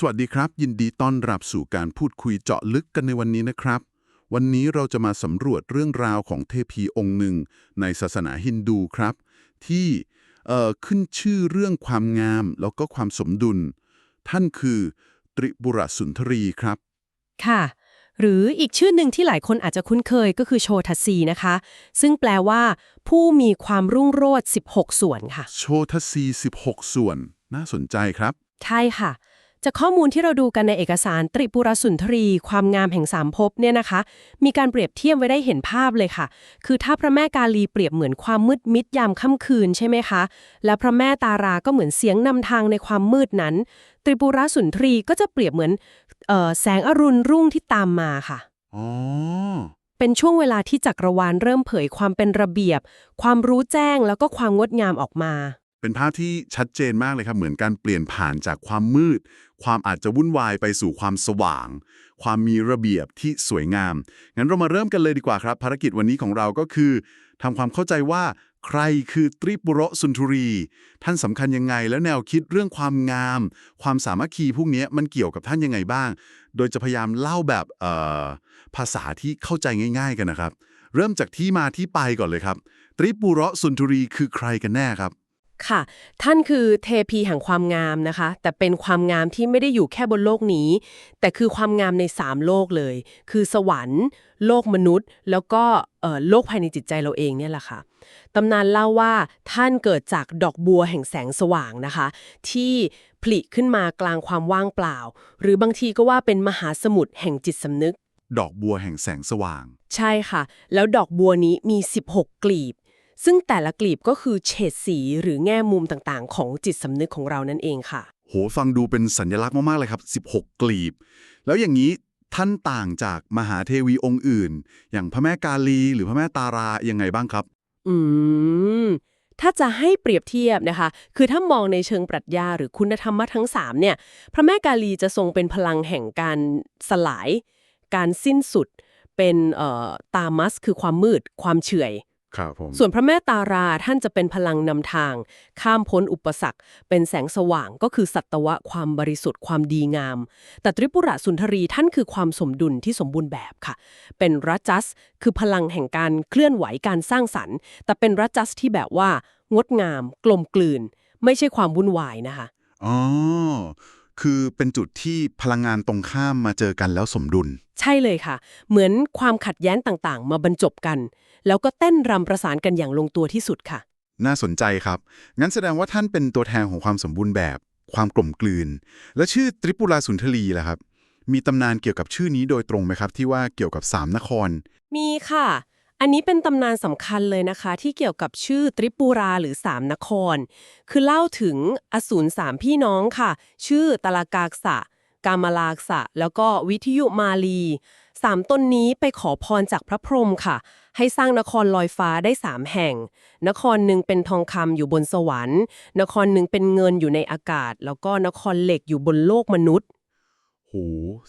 สวัสดีครับ ยินดีต้อนรับสู่การพูดคุยเจาะลึกกันในวันนี้นะครับ วันนี้เราจะมาสำรวจเรื่องราวของเทพีองค์หนึ่ง ในศาสนาฮินดูครับ ที่เอ่อขึ้นชื่อเรื่องความงามแล้วก็ความสมดุล ท่านคือตริบุรสุนทรีครับ ค่ะ หรืออีกชื่อหนึ่งที่หลายคนอาจจะคุ้นเคยก็คือโชทัสซีนะคะ ซึ่งแปลว่า ผู้มีความรุ่งโรจน์16 ส่วนค่ะ โชทซี16 ส่วน น่าสนใจครับ ใช่ค่ะ จากข้อมูลที่เราดูกันในเอกสารตริปุรสุนทรี ความงามแห่งสามภพเนี่ยนะคะ มีการเปรียบเทียบไว้ได้เห็นภาพเลยค่ะ คือถ้าพระแม่กาลีเปรียบเหมือนความมืดมิดยามค่ำคืนใช่ไหมคะ และพระแม่ตาราก็เหมือนเสียงนำทางในความมืดนั้น ตริปุรสุนทรีก็จะเปรียบเหมือนเอ่อแสงอรุณรุ่งที่ตามมาค่ะอ๋อเป็นช่วงเวลาที่จักรวาลเริ่มเผยความเป็นระเบียบ ความรู้แจ้งแล้วก็ความงดงามออกมา เป็นภาพที่ชัดเจนมากเลยครับ เหมือนการเปลี่ยนผ่านจากความมืด ความอาจจะวุ่นวายไปสู่ความสว่าง ความมีระเบียบที่สวยงาม งั้นเรามาเริ่มกันเลยดีกว่าครับ ภารกิจวันนี้ของเราก็คือทำความเข้าใจว่าใครคือตริปุรสุนทรี ท่านสำคัญยังไง แล้วแนวคิดเรื่องความงาม ความสามัคคีพวกนี้มันเกี่ยวกับท่านยังไงบ้าง โดยจะพยายามเล่าแบบภาษาที่เข้าใจง่าย ๆ กันนะครับ เริ่มจากที่มาที่ไปก่อนเลยครับ ตริปุรสุนทรีคือใครกันแน่ครับ ค่ะ ท่านคือเทพีแห่งความงามนะคะ แต่เป็นความงามที่ไม่ได้อยู่แค่บนโลกนี้ แต่คือความงามในสามโลกเลย คือสวรรค์ โลกมนุษย์ แล้วก็เอ่อโลกภายในจิตใจเราเองเนี่ยแหละค่ะตำนานเล่าว่าท่านเกิดจากดอกบัวแห่งแสงสว่างนะคะ ที่ผลิขึ้นมากลางความว่างเปล่า หรือบางทีก็ว่าเป็นมหาสมุทรแห่งจิตสำนึก ดอกบัวแห่งแสงสว่าง ใช่ค่ะ แล้วดอกบัวนี้มี 16 กลีบ ซึ่งแต่ละกลีบก็คือเฉดสีหรือแง่มุมต่างๆ ของจิตสำนึกของเรานั่นเองค่ะ โหฟังดูเป็นสัญลักษณ์มาก ๆ เลยครับ 16 กลีบ แล้วอย่างนี้ท่านต่างจากมหาเทวีองค์อื่น อย่างพระแม่กาลี หรือพระแม่ตารายังไงบ้างครับ อืม ถ้าจะให้เปรียบเทียบนะคะ คือถ้ามองในเชิงปรัชญาหรือคุณธรรมะทั้ง3เนี่ย พระแม่กาลีจะทรงเป็นพลังแห่งการสลาย การสิ้นสุด เป็นเอ่อตามัสคือความมืด ความเฉื่อย ครับผมส่วนพระแม่ตาราท่านจะเป็นพลังนำทาง ข้ามพ้นอุปสรรค เป็นแสงสว่างก็คือสัตวะความบริสุทธิ์ความดีงาม แต่ตริปุระสุนทรีท่านคือความสมดุลที่สมบูรณ์แบบค่ะ เป็นรัจัส คือพลังแห่งการเคลื่อนไหวการสร้างสรรค์ แต่เป็นรัจัสที่แบบว่า งดงาม กลมกลืน ไม่ใช่ความวุ่นวายนะคะอ๋อ คือเป็นจุดที่พลังงานตรงข้ามมาเจอกันแล้วสมดุล ใช่เลยค่ะ เหมือนความขัดแย้งต่างๆ มาบรรจบกัน แล้วก็เต้นรำประสานกันอย่างลงตัวที่สุดค่ะ น่าสนใจครับ งั้นแสดงว่าท่านเป็นตัวแทนของความสมบูรณ์แบบ ความกลมกลืน และชื่อตริปุราสุนทรีล่ะครับ มีตำนานเกี่ยวกับชื่อนี้โดยตรงไหมครับ ที่ว่าเกี่ยวกับสามนคร มีค่ะ อันนี้เป็นตำนานสำคัญเลยนะคะ ที่เกี่ยวกับชื่อตริปูราหรือสามนคร คือเล่าถึงอสูรสามพี่น้องค่ะ ชื่อตลากากษะ กามลากษะ แล้วก็วิทยุมาลีสามตนนี้ไปขอพรจากพระพรหมค่ะ ให้สร้างนครลอยฟ้าได้สามแห่ง นครหนึ่งเป็นทองคำอยู่บนสวรรค์ นครหนึ่งเป็นเงินอยู่ในอากาศ แล้วก็นครเหล็กอยู่บนโลกมนุษย์ โห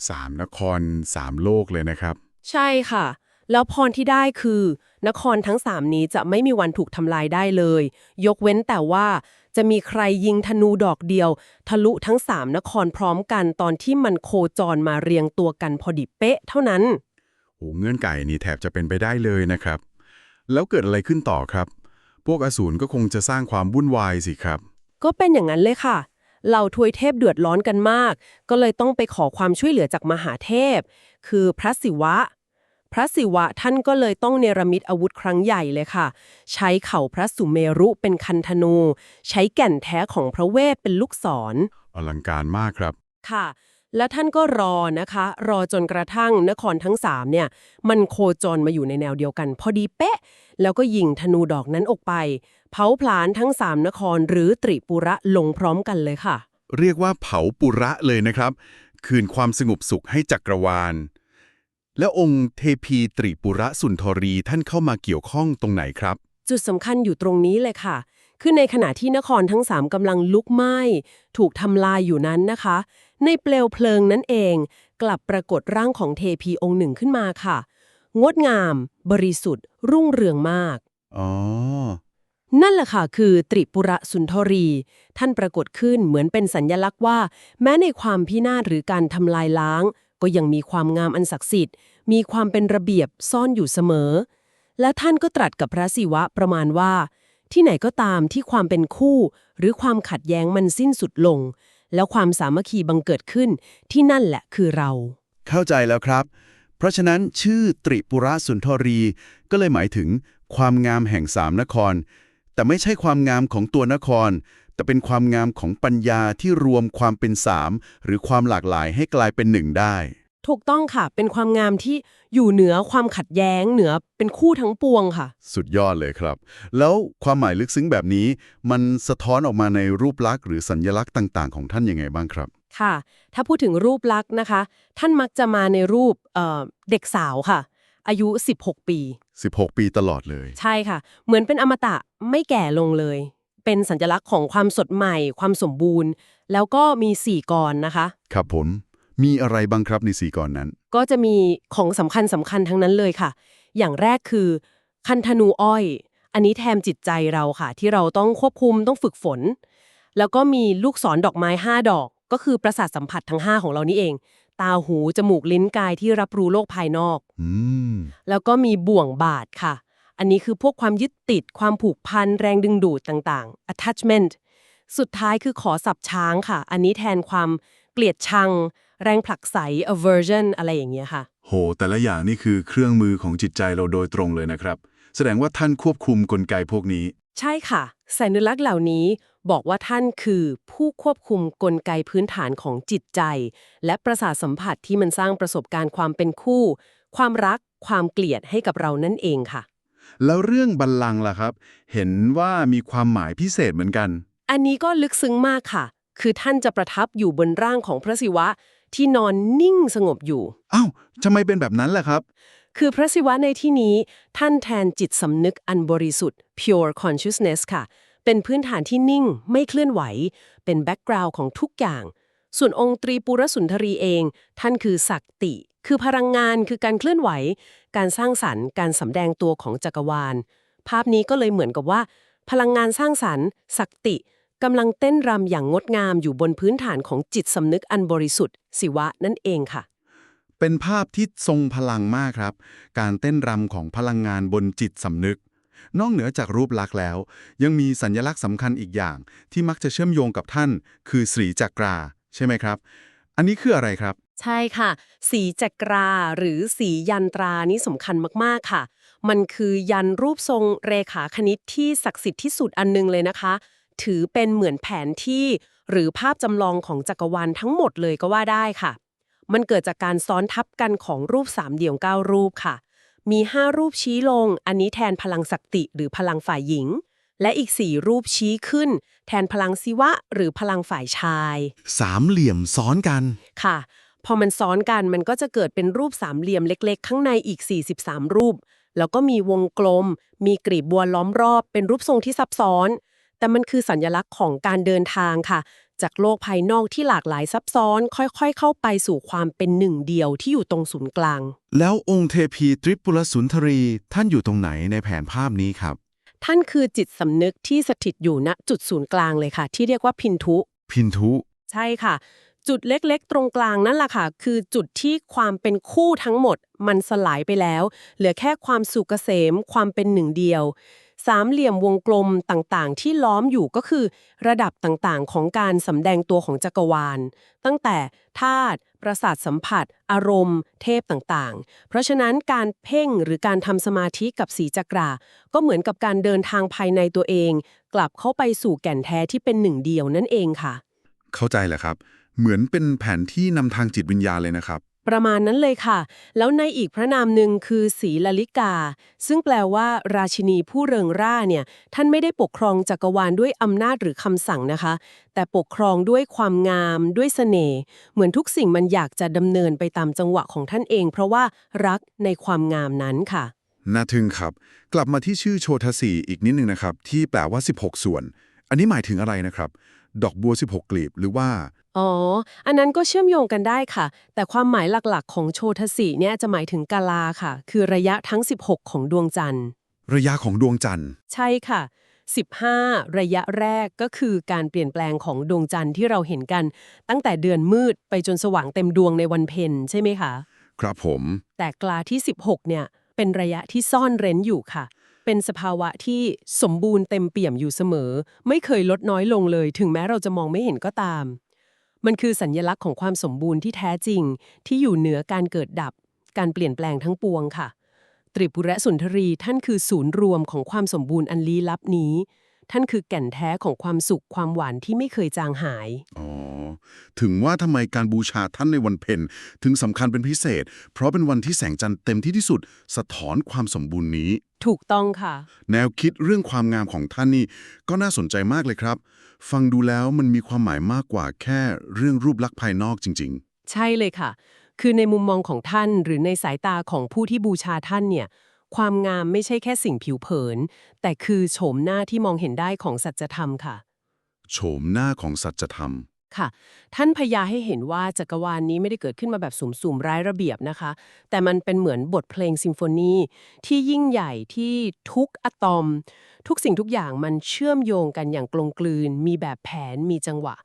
สามนครสามโลกเลยนะครับ ใช่ค่ะ แล้วพรที่ได้คือ นครทั้งสามนี้จะไม่มีวันถูกทำลายได้เลย ยกเว้นแต่ว่าจะมีใครยิงธนูดอกเดียว ทะลุทั้งสามนครพร้อมกันตอนที่มันโคจรมาเรียงตัวกันพอดีเป๊ะเท่านั้นโอ้เงื่อนไก่นี่แทบจะเป็นไปได้เลยนะครับ แล้วเกิดอะไรขึ้นต่อครับ พวกอสูรก็คงจะสร้างความวุ่นวายสิครับ ก็เป็นอย่างนั้นเลยค่ะเหล่าทวยเทพเดือดร้อนกันมาก ก็เลยต้องไปขอความช่วยเหลือจากมหาเทพ คือพระศิวะ พระศิวะท่านก็เลยต้องเนรมิตอาวุธครั้งใหญ่เลยค่ะ ใช้เข่าพระสุเมรุเป็นคันธนู ใช้แก่นแท้ของพระเวทเป็นลูกศรอลังการมากครับ ค่ะ และท่านก็รอนะคะ รอจนกระทั่งนครทั้งสามเนี่ย มันโคจรมาอยู่ในแนวเดียวกัน พอดีเป๊ะ แล้วก็ยิงธนูดอกนั้นออกไป เผาผลาญทั้งสามนครหรือตริปุระลงพร้อมกันเลยค่ะ เรียกว่าเผาปุระเลยนะครับ คืนความสงบสุขให้จักรวาล แล้วองค์เทพีตริปุระสุนทรีท่านเข้ามาเกี่ยวข้องตรงไหนครับ จุดสำคัญอยู่ตรงนี้เลยค่ะ คือในขณะที่นครทั้งสามกำลังลุกไหม้ ถูกทำลายอยู่นั้นนะคะ ในเปลวเพลิงนั่นเอง กลับปรากฏร่างของเทพีองค์หนึ่งขึ้นมาค่ะ งดงาม บริสุทธิ์ รุ่งเรืองมาก อ๋อ นั่นแหละค่ะ คือตริปุระสุนทรี ท่านปรากฏขึ้นเหมือนเป็นสัญญลักษณ์ว่า แม้ในความพินาศหรือการทำลายล้างก็ยังมีความงามอันศักดิ์สิทธิ์ มีความเป็นระเบียบซ่อนอยู่เสมอ และท่านก็ตรัสกับพระศิวะประมาณว่า ที่ไหนก็ตามที่ความเป็นคู่ หรือความขัดแย้งมันสิ้นสุดลง แล้วความสามัคคีบังเกิดขึ้นที่นั่นแหละคือเรา เข้าใจแล้วครับ เพราะฉะนั้นชื่อตริปุระสุนทรีก็เลยหมายถึงความงามแห่งสามนคร แต่ไม่ใช่ความงามของตัวนคร แต่เป็นความงามของปัญญาที่รวมความเป็นสามหรือความหลากหลายให้กลายเป็นหนึ่งได้ ถูกต้องค่ะ เป็นความงามที่อยู่เหนือความขัดแย้งเหนือเป็นคู่ทั้งปวงค่ะ สุดยอดเลยครับ แล้วความหมายลึกซึ้งแบบนี้ มันสะท้อนออกมาในรูปลักษณ์หรือสัญญลักษณ์ต่างๆ ของท่านยังไงบ้างครับ ค่ะ ถ้าพูดถึงรูปลักษณ์นะคะ ท่านมักจะมาในรูปเอ่อเด็กสาวค่ะ อายุ 16 ปี 16 ปีตลอดเลย ใช่ค่ะ เหมือนเป็นอมตะไม่แก่ลงเลย เป็นสัญลักษณ์ของความสดใหม่ ความสมบูรณ์ แล้วก็มีสี่กรนะคะ ครับผม มีอะไรบ้างครับในสีก่อนนั้น ก็จะมีของสำคัญสำคัญทั้งนั้นเลยค่ะ อย่างแรกคือ คันธนูอ้อย อันนี้แทมจิตใจเราค่ะ ที่เราต้องควบคุมต้องฝึกฝน แล้วก็มีลูกศรดอกไม้ 5 ดอก ก็คือประสาทสัมผัสทั้ง 5 ของเรานี่เอง ตาหู จมูกลิ้นกายที่รับรู้โลกภายนอกอืมแล้วก็มีบ่วงบาทค่ะ อันนี้คือพวกความยึดติดความผูกพันแรงดึงดูดต่างๆ attachment สุดท้ายคือขอสับช้างค่ะ อันนี้แทนความเกลียดชัง แรงผลักไส aversion อะไรอย่างเงี้ยค่ะ โห แต่ละอย่างนี่คือเครื่องมือของจิตใจเราโดยตรงเลยนะครับ แสดงว่าท่านควบคุมกลไกพวกนี้ ใช่ค่ะ สัญลักษณ์เหล่านี้บอกว่าท่านคือผู้ควบคุมกลไกพื้นฐานของจิตใจ และประสาทสัมผัสที่มันสร้างประสบการณ์ความเป็นคู่ ความรัก ความเกลียดให้กับเรานั่นเองค่ะ แล้วเรื่องบัลลังก์ล่ะครับ เห็นว่ามีความหมายพิเศษเหมือนกัน อันนี้ก็ลึกซึ้งมากค่ะ คือท่านจะประทับอยู่บนร่างของพระศิวะ ที่นอนนิ่งสงบอยู่ อ้าวทำไมเป็นแบบนั้นล่ะครับ คือพระศิวะในที่นี้ท่านแทนจิตสำนึกอันบริสุทธิ์ pure consciousness ค่ะ เป็นพื้นฐานที่นิ่งไม่เคลื่อนไหว เป็นแบ็กกราวด์ของทุกอย่าง ส่วนองค์ตรีปุรสุนทรีเอง ท่านคือศักติ คือพลังงานคือการเคลื่อนไหว การสร้างสรรค์ การสำแดงตัวของจักรวาล ภาพนี้ก็เลยเหมือนกับว่า พลังงานสร้างสรรค์ศักติ กำลังเต้นรำอย่างงดงามอยู่บนพื้นฐานของจิตสำนึกอันบริสุทธิ์ศิวะนั่นเองค่ะ เป็นภาพที่ทรงพลังมากครับ การเต้นรำของพลังงานบนจิตสำนึก นอกเหนือจากรูปลักษณ์แล้ว ยังมีสัญลักษณ์สำคัญอีกอย่าง ที่มักจะเชื่อมโยงกับท่าน คือสีจักรา ใช่ไหมครับ อันนี้คืออะไรครับ ใช่ค่ะ สีจักราหรือสียันตรานี่สำคัญมากๆค่ะ มันคือยันรูปทรงเรขาคณิตที่ศักดิ์สิทธิ์ที่สุดอันนึงเลยนะคะ ถือเป็นเหมือนแผนที่ หรือภาพจำลองของจักรวาลทั้งหมดเลยก็ว่าได้ค่ะ มันเกิดจากการซ้อนทับกันของรูปสามเดี่ยวเก้ารูปค่ะ มี 5 รูปชี้ลง อันนี้แทนพลังศักติหรือพลังฝ่ายหญิง และอีก 4 รูปชี้ขึ้น แทนพลังศิวะ หรือพลังฝ่ายชาย สามเหลี่ยมซ้อนกันค่ะพอมันซ้อนกันมันก็จะเกิดเป็นรูปสามเหลี่ยมเล็ก ๆ ข้างในอีก 43 รูป แล้วก็มีวงกลม มีกลีบบัวล้อมรอบ เป็นรูปทรงที่ซับซ้อน แต่มันคือสัญลักษณ์ของการเดินทางค่ะ จากโลกภายนอกที่หลากหลายซับซ้อน ค่อยๆ เข้าไปสู่ความเป็นหนึ่งเดียวที่อยู่ตรงศูนย์กลาง แล้วองค์เทพีตริปุรสุนทรีท่านอยู่ตรงไหนในแผนภาพนี้ครับ ท่านคือจิตสำนึกที่สถิตอยู่ณจุดศูนย์กลางเลยค่ะ ที่เรียกว่าพินทุ พินทุ ใช่ค่ะ จุดเล็กๆ ตรงกลางนั่นแหละค่ะ คือจุดที่ความเป็นคู่ทั้งหมด มันสลายไปแล้ว เหลือแค่ความสุกเกษมความเป็นหนึ่งเดียว สามเหลี่ยมวงกลมต่างๆ ที่ล้อมอยู่ก็คือ ระดับต่างๆ ของการสำแดงตัวของจักรวาล ตั้งแต่ธาตุประสาทสัมผัส อารมณ์ เทพต่างๆ เพราะฉะนั้นการเพ่งหรือการทำสมาธิกับสีจักรา ก็เหมือนกับการเดินทางภายในตัวเอง กลับเข้าไปสู่แก่นแท้ที่เป็นหนึ่งเดียวนั่นเองค่ะ เข้าใจแหละครับ เหมือนเป็นแผนที่นำทางจิตวิญญาณเลยนะครับ ประมาณนั้นเลยค่ะ แล้วในอีกพระนามหนึ่งคือสีลลิกา ซึ่งแปลว่า ราชินีผู้เริงร่าเนี่ย ท่านไม่ได้ปกครองจักรวาลด้วยอำนาจหรือคำสั่งนะคะ แต่ปกครองด้วยความงาม ด้วยเสน่ห์ เหมือนทุกสิ่งมันอยากจะดำเนินไปตามจังหวะของท่านเอง เพราะว่ารักในความงามนั้นค่ะ น่าทึ่งครับ กลับมาที่ชื่อโชทสีอีกนิดนึงนะครับ ที่แปลว่า 16 ส่วน อันนี้หมายถึงอะไรนะครับ ดอกบัว 16 กลีบ หรือว่า อ๋อ อันนั้นก็เชื่อมโยงกันได้ค่ะ แต่ความหมายหลักๆ ของโชทสีเนี่ยจะหมายถึงกาลาค่ะ คือระยะทั้ง 16 ของดวงจันทร์ ระยะของดวงจันทร์ ใช่ค่ะ 15 ระยะแรกก็คือการเปลี่ยนแปลงของดวงจันทร์ที่เราเห็นกัน ตั้งแต่เดือนมืดไปจนสว่างเต็มดวงในวันเพ็ญใช่ไหมคะ ครับผม แต่กลาที่ 16 เนี่ย เป็นระยะที่ซ่อนเร้นอยู่ค่ะ เป็นสภาวะที่สมบูรณ์เต็มเปี่ยมอยู่เสมอ ไม่เคยลดน้อยลงเลย ถึงแม้เราจะมองไม่เห็นก็ตาม มันคือสัญญลักษณ์ของความสมบูรณ์ที่แท้จริง ที่อยู่เหนือการเกิดดับ การเปลี่ยนแปลงทั้งปวงค่ะ ตริปุระสุนทรีท่านคือศูนย์รวมของความสมบูรณ์อันลี้ลับนี้ ท่านคือแก่นแท้ของความสุขความหวานที่ไม่เคยจางหาย อ๋อ ถึงว่าทำไมการบูชาท่านในวันเพ็ญถึงสำคัญเป็นพิเศษ เพราะเป็นวันที่แสงจันทร์เต็มที่ที่สุด สะท้อนความสมบูรณ์นี้ ถูกต้องค่ะ แนวคิดเรื่องความงามของท่านนี่ ก็น่าสนใจมากเลยครับ ฟังดูแล้วมันมีความหมายมากกว่าแค่เรื่องรูปลักษณ์ภายนอกจริงใช่เลยค่ะ คือในมุมมองของท่านหรือในสายตาของผู้ที่บูชาท่านเนี่ย ความงามไม่ใช่แค่สิ่งผิวเผิน แต่คือโฉมหน้าที่มองเห็นได้ของสัจธรรมค่ะๆโฉมหน้าของสัจธรรม ค่ะ ท่านพยาให้เห็นว่าจักรวาลนนี้ไม่ได้เกิดขึ้นมาแบบสุ่มๆร้ายระเบียบนะคะ แต่มันเป็นเหมือนบทเพลงซิมโฟนีที่ยิ่งใหญ่ที่ทุกอะตอม ทุกสิ่งทุกอย่างมันเชื่อมโยงกันอย่างกลมกลืน มีแบบแผนมีจังหวะ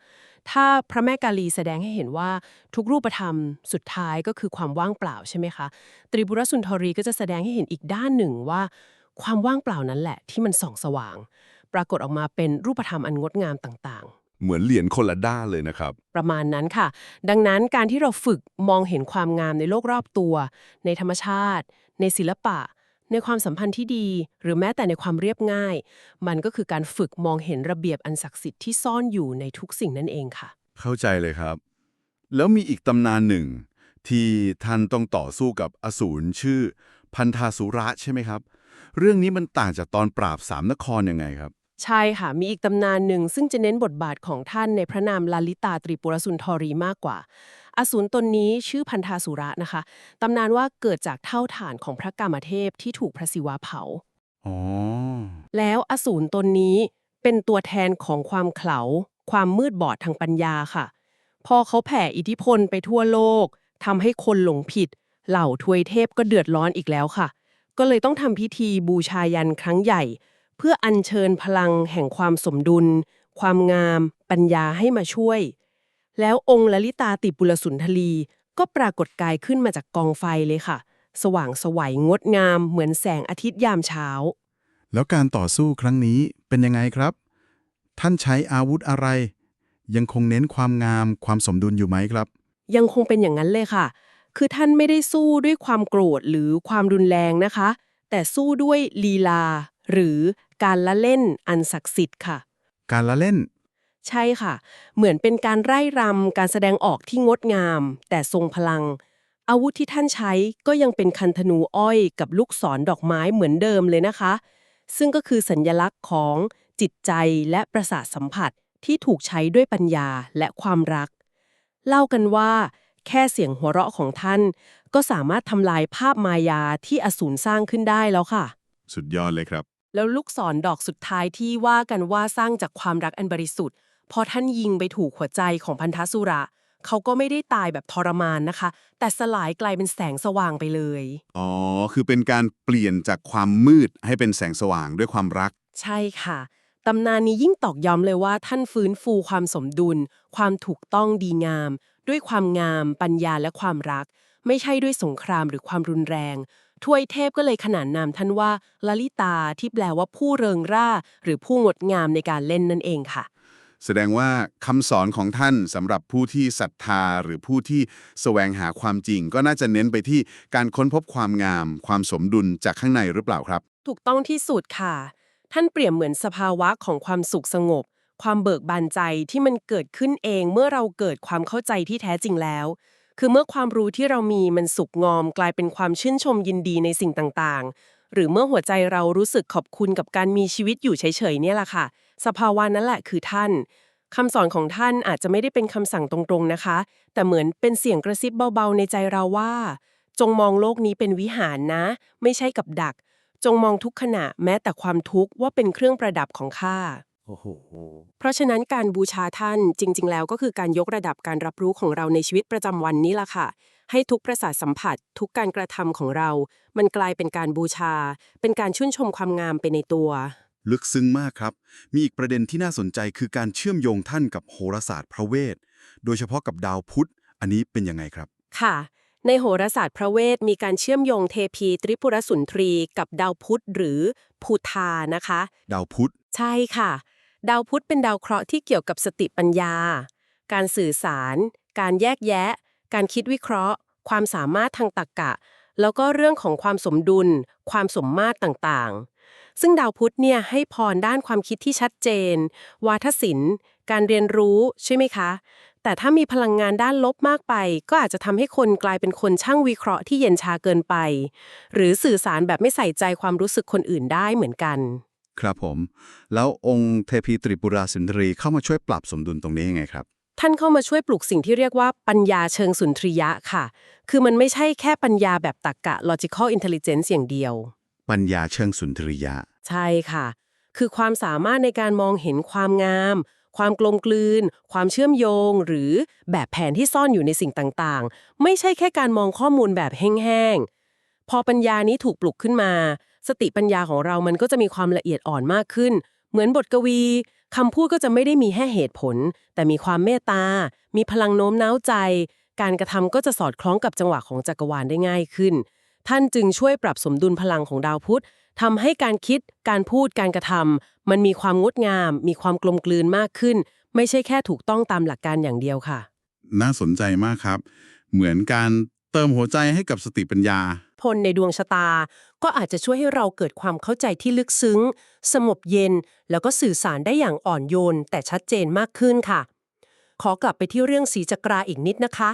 ถ้าพระแม่กาลีแสดงให้เห็นว่าทุกรูปธรรมสุดท้ายก็คือความว่างเปล่าใช่ไหมคะ ตริบุรสุนทรีก็จะแสดงให้เห็นอีกด้านหนึ่งว่า ความว่างเปล่านั้นแหละที่มันส่องสว่าง ปรากฏออกมาเป็นรูปธรรมอันงดงามต่างๆ เหมือนเหรียญคนละด้านเลยนะครับ ประมาณนั้นค่ะ ดังนั้นการที่เราฝึกมองเห็นความงามในโลกรอบตัว ในธรรมชาติ ในศิลปะ ในความสัมพันธ์ที่ดี หรือแม้แต่ในความเรียบง่าย มันก็คือการฝึกมองเห็นระเบียบอันศักดิ์สิทธิ์ที่ซ่อนอยู่ในทุกสิ่งนั่นเองค่ะ เข้าใจเลยครับ แล้วมีอีกตำนานหนึ่ง ที่ท่านต้องต่อสู้กับอสูรชื่อ พันธาสุระใช่ไหมครับ เรื่องนี้มันต่างจากตอนปราบสามนครยังไงครับใช่ค่ะ มีอีกตำนานหนึ่งซึ่งจะเน้นบทบาทของท่านในพระนามลาลิตาตริปุรสุนทรีมากกว่า อสูรตนนี้ชื่อพันธาสุระนะคะ ตำนานว่าเกิดจากเท่าฐานของพระกามเทพที่ถูกพระศิวะเผา อ๋อ แล้วอสูรตนนี้เป็นตัวแทนของความเขลา ความมืดบอดทางปัญญาค่ะ พอเขาแผ่อิทธิพลไปทั่วโลกทำให้คนหลงผิด เหล่าทวยเทพก็เดือดร้อนอีกแล้วค่ะ ก็เลยต้องทำพิธีบูชายันครั้งใหญ่ เพื่ออัญเชิญพลังแห่งความสมดุล ความงาม ปัญญาให้มาช่วย แล้วองค์ลลิตาติปุลสุนทลี ก็ปรากฏกายขึ้นมาจากกองไฟเลยค่ะ สว่างไสวัยงดงามเหมือนแสงอาทิตย์ยามเช้า แล้วการต่อสู้ครั้งนี้เป็นยังไงครับ ท่านใช้อาวุธอะไร ยังคงเน้นความงามความสมดุลอยู่ไหมครับ ยังคงเป็นอย่างนั้นเลยค่ะ คือท่านไม่ได้สู้ด้วยความโกรธหรือความรุนแรงนะคะ แต่สู้ด้วยลีลา หรือการละเล่นอันศักดิ์สิทธิ์ค่ะ การละเล่น ใช่ค่ะ เหมือนเป็นการไร่รำการแสดงออกที่งดงาม แต่ทรงพลัง อาวุธที่ท่านใช้ก็ยังเป็นคันธนูอ้อยกับลูกศรดอกไม้เหมือนเดิมเลยนะคะ ซึ่งก็คือสัญญลักษณ์ของจิตใจและประสาทสัมผัสที่ถูกใช้ด้วยปัญญาและความรัก เล่ากันว่า แค่เสียงหัวเราะของท่าน ก็สามารถทำลายภาพมายาที่อสูรสร้างขึ้นได้แล้วค่ะ สุดยอดเลยครับ แล้วลูกศรดอกสุดท้ายที่ว่ากันว่าสร้างจากความรักอันบริสุทธิ์ พอท่านยิงไปถูกหัวใจของพันธสุระ เขาก็ไม่ได้ตายแบบทรมานนะคะ แต่สลายกลายเป็นแสงสว่างไปเลย อ๋อ คือเป็นการเปลี่ยนจากความมืดให้เป็นแสงสว่างด้วยความรัก ใช่ค่ะตำนานนี้ยิ่งตอกย้ำเลยว่าท่านฟื้นฟูความสมดุล ความถูกต้องดีงาม ด้วยความงาม ปัญญาและความรัก ไม่ใช่ด้วยสงครามหรือความรุนแรงทวยเทพก็เลยขนานนามท่านว่าลลิตาที่แปลว่าผู้เริงร่า หรือผู้งดงามในการเล่นนั่นเองค่ะ แสดงว่าคำสอนของท่านสำหรับผู้ที่ศรัทธาหรือผู้ที่แสวงหาความจริง ก็น่าจะเน้นไปที่การค้นพบความงาม ความสมดุลจากข้างในหรือเปล่าครับ ถูกต้องที่สุดค่ะ ท่านเปรียบเหมือนสภาวะของความสุขสงบ ความเบิกบานใจที่มันเกิดขึ้นเองเมื่อเราเกิดความเข้าใจที่แท้จริงแล้ว คือเมื่อความรู้ที่เรามีมันสุกงอม กลายเป็นความชื่นชมยินดีในสิ่งต่างๆ หรือเมื่อหัวใจเรารู้สึกขอบคุณกับการมีชีวิตอยู่เฉยๆเนี่ยแหละค่ะ สภาวะนั่นแหละคือท่านคำสอนของท่านอาจจะไม่ได้เป็นคำสั่งตรงๆนะคะ แต่เหมือนเป็นเสียงกระซิบเบาๆในใจเราว่า จงมองโลกนี้เป็นวิหารนะ ไม่ใช่กับดัก จงมองทุกขณะแม้แต่ความทุกข์ว่าเป็นเครื่องประดับของข้าโอ้โหเพราะฉะนั้นการบูชาท่านจริง ๆ แล้วก็คือการยกระดับการรับรู้ของเราในชีวิตประจำวันนี้ล่ะค่ะ ให้ทุกประสาทสัมผัส ทุกการกระทำของเรา มันกลายเป็นการบูชา เป็นการชื่นชมความงามไปในตัว ลึกซึ้งมากครับ มีอีกประเด็นที่น่าสนใจคือการเชื่อมโยงท่านกับโหราศาสตร์พระเวท โดยเฉพาะกับดาวพุธ อันนี้เป็นยังไงครับ ค่ะ ในโหราศาสตร์พระเวท มีการเชื่อมโยงเทพีตริปุรสุนทรี กับดาวพุธหรือภูทานะคะ ดาวพุธ ใช่ค่ะ ดาวพุธเป็นดาวเคราะห์ที่เกี่ยวกับสติปัญญา การสื่อสาร การแยกแยะ การคิดวิเคราะห์ ความสามารถทางตรรกะ แล้วก็เรื่องของความสมดุล ความสมมาตรต่างๆ ซึ่งดาวพุธเนี่ยให้พรด้านความคิดที่ชัดเจน วาทศิลป์ การเรียนรู้ใช่ไหมคะ แต่ถ้ามีพลังงานด้านลบมากไป ก็อาจจะทำให้คนกลายเป็นคนช่างวิเคราะห์ที่เย็นชาเกินไป หรือสื่อสารแบบไม่ใส่ใจความรู้สึกคนอื่นได้เหมือนกัน ครับผม แล้วองค์เทพีตริปุราสุนทรีเข้ามาช่วยปรับสมดุลตรงนี้ยังไงครับท่านเข้ามาช่วยปลุกสิ่งที่เรียกว่าปัญญาเชิงสุนทรียะค่ะ คือมันไม่ใช่แค่ปัญญาแบบตรรกะ logical intelligence อย่างเดียว ปัญญาเชิงสุนทรียะ ใช่ค่ะ คือความสามารถในการมองเห็นความงาม ความกลมกลืน ความเชื่อมโยง หรือแบบแผนที่ซ่อนอยู่ในสิ่งต่างๆ ไม่ใช่แค่การมองข้อมูลแบบแห้งๆ พอปัญญานี้ถูกปลุกขึ้นมา สติปัญญาของเรามันก็จะมีความละเอียดอ่อนมากขึ้น เหมือนบทกวีคำพูดก็จะไม่ได้มีแค่เหตุผล แต่มีความเมตตา มีพลังโน้มน้าวใจ การกระทำก็จะสอดคล้องกับจังหวะของจักรวาลได้ง่ายขึ้น ท่านจึงช่วยปรับสมดุลพลังของดาวพุธทำให้การคิด การพูด การกระทำมันมีความงดงาม มีความกลมกลืนมากขึ้น ไม่ใช่แค่ถูกต้องตามหลักการอย่างเดียวค่ะ น่าสนใจมากครับ เหมือนการเติมหัวใจให้กับสติปัญญา พลในดวงชะตา ก็อาจจะช่วยให้เราเกิดความเข้าใจที่ลึกซึ้ง สงบเย็น แล้วก็สื่อสารได้อย่างอ่อนโยน แต่ชัดเจนมากขึ้นค่ะ ขอกลับไปที่เรื่องสีจักราอีกนิดนะคะ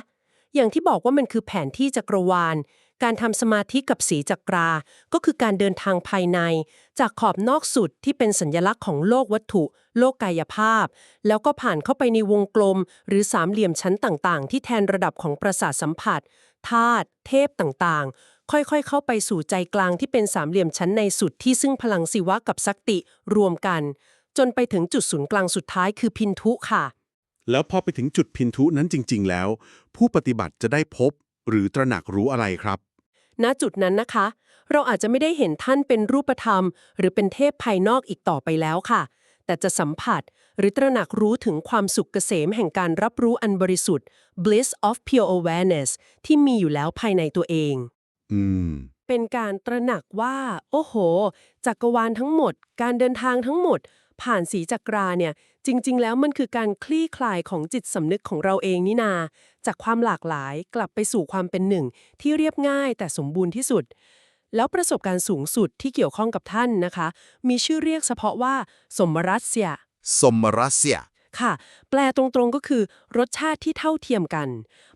อย่างที่บอกว่ามันคือแผนที่จักรวาล การทำสมาธิกับสีจักรา ก็คือการเดินทางภายใน จากขอบนอกสุดที่เป็นสัญลักษณ์ของโลกวัตถุ โลกกายภาพ แล้วก็ผ่านเข้าไปในวงกลม หรือสามเหลี่ยมชั้นต่างๆ ที่แทนระดับของประสาทสัมผัสธาตุเทพต่างๆ ค่อยๆ เข้าไปสู่ใจกลางที่เป็นสามเหลี่ยมชั้นในสุดที่ซึ่งพลังศิวะกับสักติรวมกัน จนไปถึงจุดศูนย์กลางสุดท้ายคือพินทุค่ะ แล้วพอไปถึงจุดพินทุนั้นจริง ๆ แล้ว ผู้ปฏิบัติจะได้พบหรือตระหนักรู้อะไรครับ ณจุดนั้นนะคะ เราอาจจะไม่ได้เห็นท่านเป็นรูปธรรม หรือเป็นเทพภายนอกอีกต่อไปแล้วค่ะ แต่จะสัมผัสหรือตระหนักรู้ถึงความสุขเกษมแห่งการรับรู้อันบริสุทธิ์ bliss of pure awareness ที่มีอยู่แล้วภายในตัวเอง อืม เป็นการตระหนักว่า โอ้โห จักรวาลทั้งหมด การเดินทางทั้งหมด ผ่านสีจักราเนี่ย จริง ๆ แล้วมันคือการคลี่คลายของจิตสำนึกของเราเองนี่นา จากความหลากหลายกลับไปสู่ความเป็นหนึ่ง ที่เรียบง่ายแต่สมบูรณ์ที่สุด แล้วประสบการณ์สูงสุดที่เกี่ยวข้องกับท่านนะคะ มีชื่อเรียกเฉพาะว่า สมรัสเซีย สมรัสเซียค่ะ แปลตรงๆก็คือ รสชาติที่เท่าเทียมกัน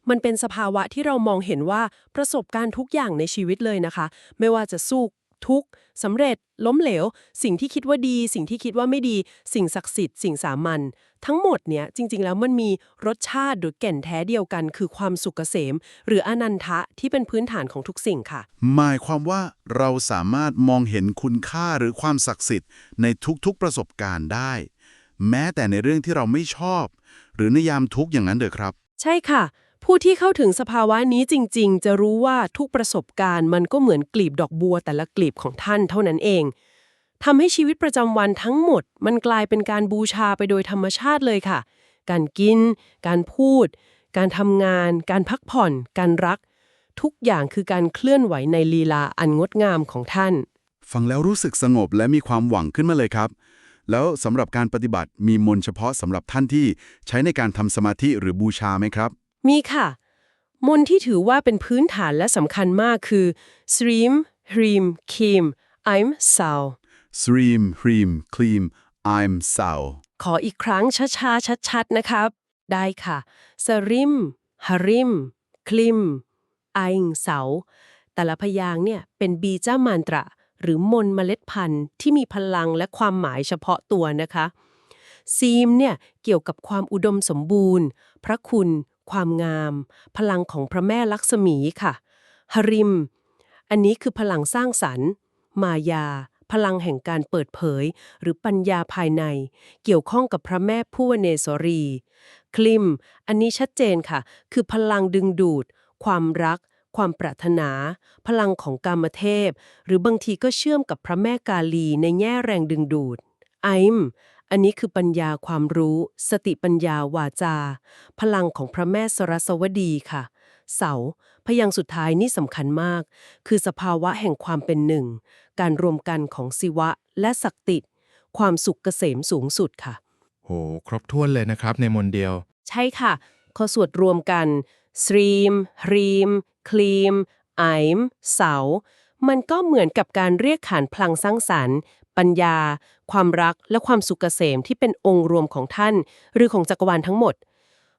มันเป็นสภาวะที่เรามองเห็นว่าประสบการณ์ทุกอย่างในชีวิตเลยนะคะ ไม่ว่าจะสุข ทุกข์สำเร็จ ล้มเหลว สิ่งที่คิดว่าดี สิ่งที่คิดว่าไม่ดี สิ่งศักดิ์สิทธิ์สิ่งสามัญทั้งหมดเนี่ยจริง ๆ แล้วมันมีรสชาติหรือแก่นแท้เดียวกัน คือความสุขเกษม หรืออนันทะที่เป็นพื้นฐานของทุกสิ่งค่ะ หมายความว่าเราสามารถมองเห็นคุณค่าหรือความศักดิ์สิทธิ์ในทุกๆประสบการณ์ได้ แม้แต่ในเรื่องที่เราไม่ชอบ หรือในยามทุกข์อย่างนั้นเด้อครับ ใช่ค่ะ ผู้ที่เข้าถึงสภาวะนี้จริง ๆ จะรู้ว่าทุกประสบการณ์มันก็เหมือนกลีบดอกบัวแต่ละกลีบของท่านเท่านั้นเองทำให้ชีวิตประจำวันทั้งหมด มันกลายเป็นการบูชาไปโดยธรรมชาติเลยค่ะ การกิน การพูด การทำงาน การพักผ่อน การรัก ทุกอย่างคือการเคลื่อนไหวในลีลาอันงดงามของท่าน ฟังแล้วรู้สึกสงบและมีความหวังขึ้นมาเลยครับ แล้วสำหรับการปฏิบัติมีมนต์เฉพาะสำหรับท่านที่ใช้ในการทำสมาธิหรือบูชาไหมครับ มีค่ะ มนต์ที่ถือว่าเป็นพื้นฐานและสำคัญมากคือ Srim Hrim Kim I'm Sao Sream Hream Cleam I'm Sao ขออีกครั้งช้าๆชัดๆนะครับ ได้ค่ะ สริมหริม คลิมไองเสา แต่ละพยางค์เนี่ยเป็นบีจ้ามานตราหรือมนต์เมล็ดพันธุ์ที่มีพลังและความหมายเฉพาะตัวนะคะ ซีมเนี่ยเกี่ยวกับความอุดมสมบูรณ์ พระคุณ ความงาม พลังของพระแม่ลักษมีค่ะหริม อันนี้คือพลังสร้างสรรค์ มายา พลังแห่งการเปิดเผย หรือปัญญาภายใน เกี่ยวข้องกับพระแม่ผู้วเนศวรี คลิม อันนี้ชัดเจนค่ะ คือพลังดึงดูด ความรัก ความปรารถนา พลังของกามเทพ หรือบางทีก็เชื่อมกับพระแม่กาลีในแง่แรงดึงดูดไอม อันนี้คือปัญญาความรู้ สติปัญญาวาจา พลังของพระแม่สรสวดีค่ะ เสา พยางค์สุดท้ายนี่สำคัญมาก คือสภาวะแห่งความเป็นหนึ่ง การรวมกันของศิวะและศักติ ความสุขเกษมสูงสุดค่ะ โห ครบถ้วนเลยนะครับในมนต์เดียว ใช่ค่ะข้อสวดรวมกันสตรีมรีม คลีมไอม เสา มันก็เหมือนกับการเรียกขานพลังสร้างสรรค์ ปัญญา ความรักและความสุขเกษมที่เป็นองค์รวมของท่าน หรือของจักรวาลทั้งหมด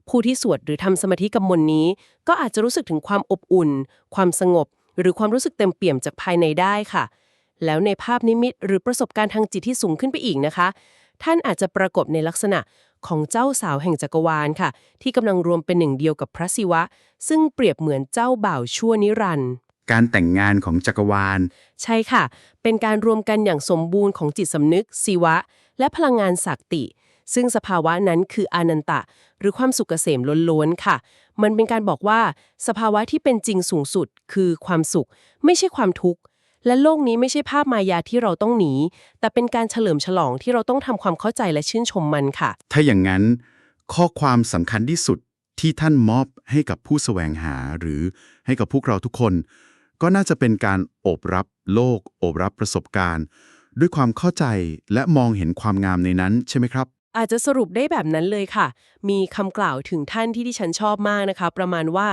ผู้ที่สวดหรือทำสมาธิกับมนนี้ ก็อาจจะรู้สึกถึงความอบอุ่น ความสงบ หรือความรู้สึกเต็มเปี่ยมจากภายในได้ค่ะ แล้วในภาพนิมิตหรือประสบการณ์ทางจิตที่สูงขึ้นไปอีกนะคะ ท่านอาจจะปรากฏในลักษณะของเจ้าสาวแห่งจักรวาลค่ะ ที่กำลังรวมเป็นหนึ่งเดียวกับพระศิวะ ซึ่งเปรียบเหมือนเจ้าบ่าวชั่วนิรันดร์ การแต่งงานของจักรวาล ใช่ค่ะ เป็นการรวมกันอย่างสมบูรณ์ของจิตสำนึกศิวะ และพลังงานศักติ ซึ่งสภาวะนั้นคืออานันตะ หรือความสุขเกษมล้วนๆค่ะ มันเป็นการบอกว่า สภาวะที่เป็นจริงสูงสุด คือความสุข ไม่ใช่ความทุกข์ และโลกนี้ไม่ใช่ภาพมายาที่เราต้องหนี แต่เป็นการเฉลิมฉลองที่เราต้องทำความเข้าใจและชื่นชมมันค่ะ ถ้าอย่างนั้น ข้อความสำคัญที่สุดที่ท่านมอบให้กับผู้แสวงหาหรือให้กับพวกเราทุกคน ก็น่าจะเป็นการโอบรับโลก โอบรับประสบการณ์ ด้วยความเข้าใจและมองเห็นความงามในนั้นใช่ไหมครับ อาจจะสรุปได้แบบนั้นเลยค่ะ มีคำกล่าวถึงท่านที่ที่ฉันชอบมากนะคะ ประมาณว่า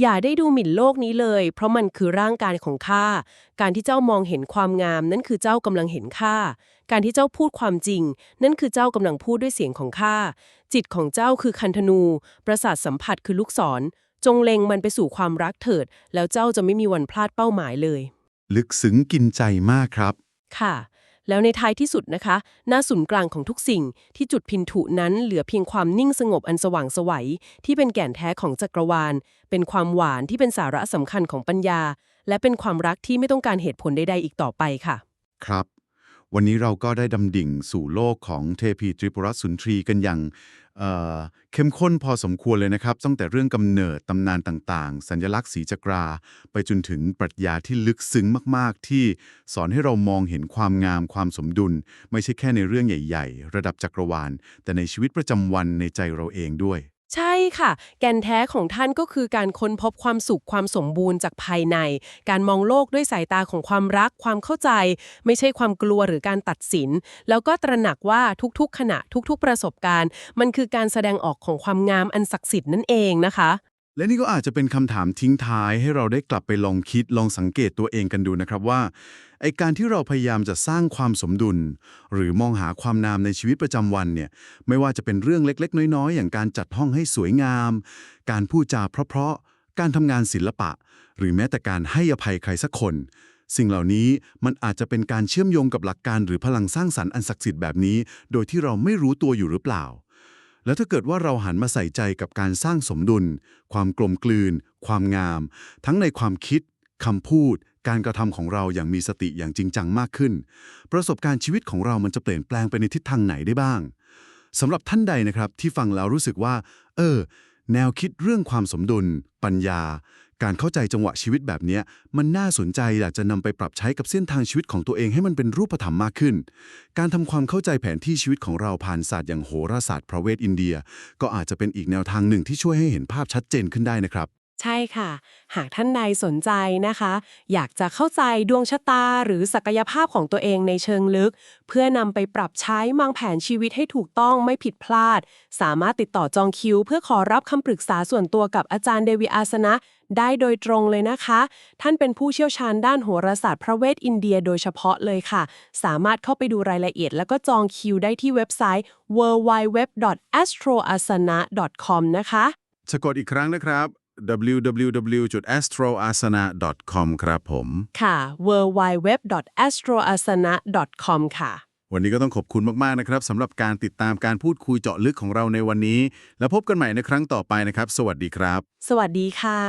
อย่าได้ดูหมิ่นโลกนี้เลย เพราะมันคือร่างกายของข้าการที่เจ้ามองเห็นความงาม นั่นคือเจ้ากำลังเห็นข้าการที่เจ้าพูดความจริง นั่นคือเจ้ากำลังพูดด้วยเสียงของข้าจิตของเจ้าคือคันธนู ประสาทสัมผัสคือลูกศร จงเล็งมันไปสู่ความรักเถิด แล้วเจ้าจะไม่มีวันพลาดเป้าหมายเลย ลึกซึ้งกินใจมากครับ ค่ะ แล้วในท้ายที่สุดนะคะ หน้าศูนย์กลางของทุกสิ่ง ที่จุดพินถุนั้นเหลือเพียงความนิ่งสงบอันสว่างไสวัย ที่เป็นแก่นแท้ของจักรวาล เป็นความหวานที่เป็นสาระสำคัญของปัญญา และเป็นความรักที่ไม่ต้องการเหตุผลใดๆอีกต่อไปค่ะ ครับ วันนี้เราก็ได้ดำดิ่งสู่โลกของเทพีตริปุรสุนทรีกันอย่าง เข้มข้นพอสมควรเลยนะครับ ตั้งแต่เรื่องกำเนิดตำนานต่างๆ สัญลักษณ์สีจักรา ไปจนถึงปรัชญาที่ลึกซึ้งมากๆ ที่สอนให้เรามองเห็นความงามความสมดุล ไม่ใช่แค่ในเรื่องใหญ่ ๆ ระดับจักรวาล แต่ในชีวิตประจำวันในใจเราเองด้วย ใช่ค่ะ แก่นแท้ของท่านก็คือการค้นพบความสุขความสมบูรณ์จากภายใน การมองโลกด้วยสายตาของความรักความเข้าใจ ไม่ใช่ความกลัวหรือการตัดสิน แล้วก็ตระหนักว่าทุกๆ ขณะทุกๆ ประสบการณ์ มันคือการแสดงออกของความงามอันศักดิ์สิทธิ์นั่นเองนะคะ และนี่ก็อาจจะเป็นคำถามทิ้งท้ายให้เราได้กลับไปลองคิดลองสังเกตตัวเองกันดูนะครับว่าไอการที่เราพยายามจะสร้างความสมดุล หรือมองหาความงามในชีวิตประจำวันเนี่ยไม่ว่าจะเป็นเรื่องเล็กๆ น้อยๆ อย่างการจัดห้องให้สวยงาม การพูดจาเพราะๆการทำงานศิลปะ หรือแม้แต่การให้อภัยใครสักคน สิ่งเหล่านี้มันอาจจะเป็นการเชื่อมโยงกับหลักการหรือพลังสร้างสรรค์อันศักดิ์สิทธิ์แบบนี้ โดยที่เราไม่รู้ตัวอยู่หรือเปล่า แล้วถ้าเกิดว่าเราหันมาใส่ใจกับการสร้างสมดุล ความกลมกลืน ความงาม ทั้งในความคิดคำพูด การกระทำของเราอย่างมีสติอย่างจริงจังมากขึ้น ประสบการณ์ชีวิตของเรามันจะเปลี่ยนแปลงไปในทิศทางไหนได้บ้างสำหรับท่านใดนะครับที่ฟังแล้วรู้สึกว่า เออ แนวคิดเรื่องความสมดุล ปัญญา การเข้าใจจังหวะชีวิตแบบนี้มันน่าสนใจอยากจะนำไปปรับใช้กับเส้นทางชีวิตของตัวเองให้มันเป็นรูปธรรมมากขึ้น การทำความเข้าใจแผนที่ชีวิตของเราผ่านศาสตร์อย่างโหราศาสตร์พระเวทอินเดีย ก็อาจจะเป็นอีกแนวทางหนึ่งที่ช่วยให้เห็นภาพชัดเจนขึ้นได้นะครับใช่ค่ะ หากท่านใดสนใจนะคะ อยากจะเข้าใจดวงชะตาหรือศักยภาพของตัวเองในเชิงลึก เพื่อนำไปปรับใช้วางแผนชีวิตให้ถูกต้องไม่ผิดพลาด สามารถติดต่อจองคิว เพื่อขอรับคำปรึกษาส่วนตัวกับอาจารย์เดวิอาสนะ ได้โดยตรงเลยนะคะ ท่านเป็นผู้เชี่ยวชาญด้านโหราศาสตร์พระเวทอินเดียโดยเฉพาะเลยค่ะ สามารถเข้าไปดูรายละเอียด แล้วก็จองคิวได้ที่เว็บไซต์ www.astroasana.com นะคะสะกดอีกครั้งนะครับ www.astroasana.com ครับผม ค่ะ www.astroasana.com ค่ะ วันนี้ก็ต้องขอบคุณมาก ๆ นะครับสำหรับการติดตามการพูดคุยเจาะลึกของเราในวันนี้ แล้วพบกันใหม่ในครั้งต่อไปนะครับ สวัสดีครับ สวัสดีค่ะ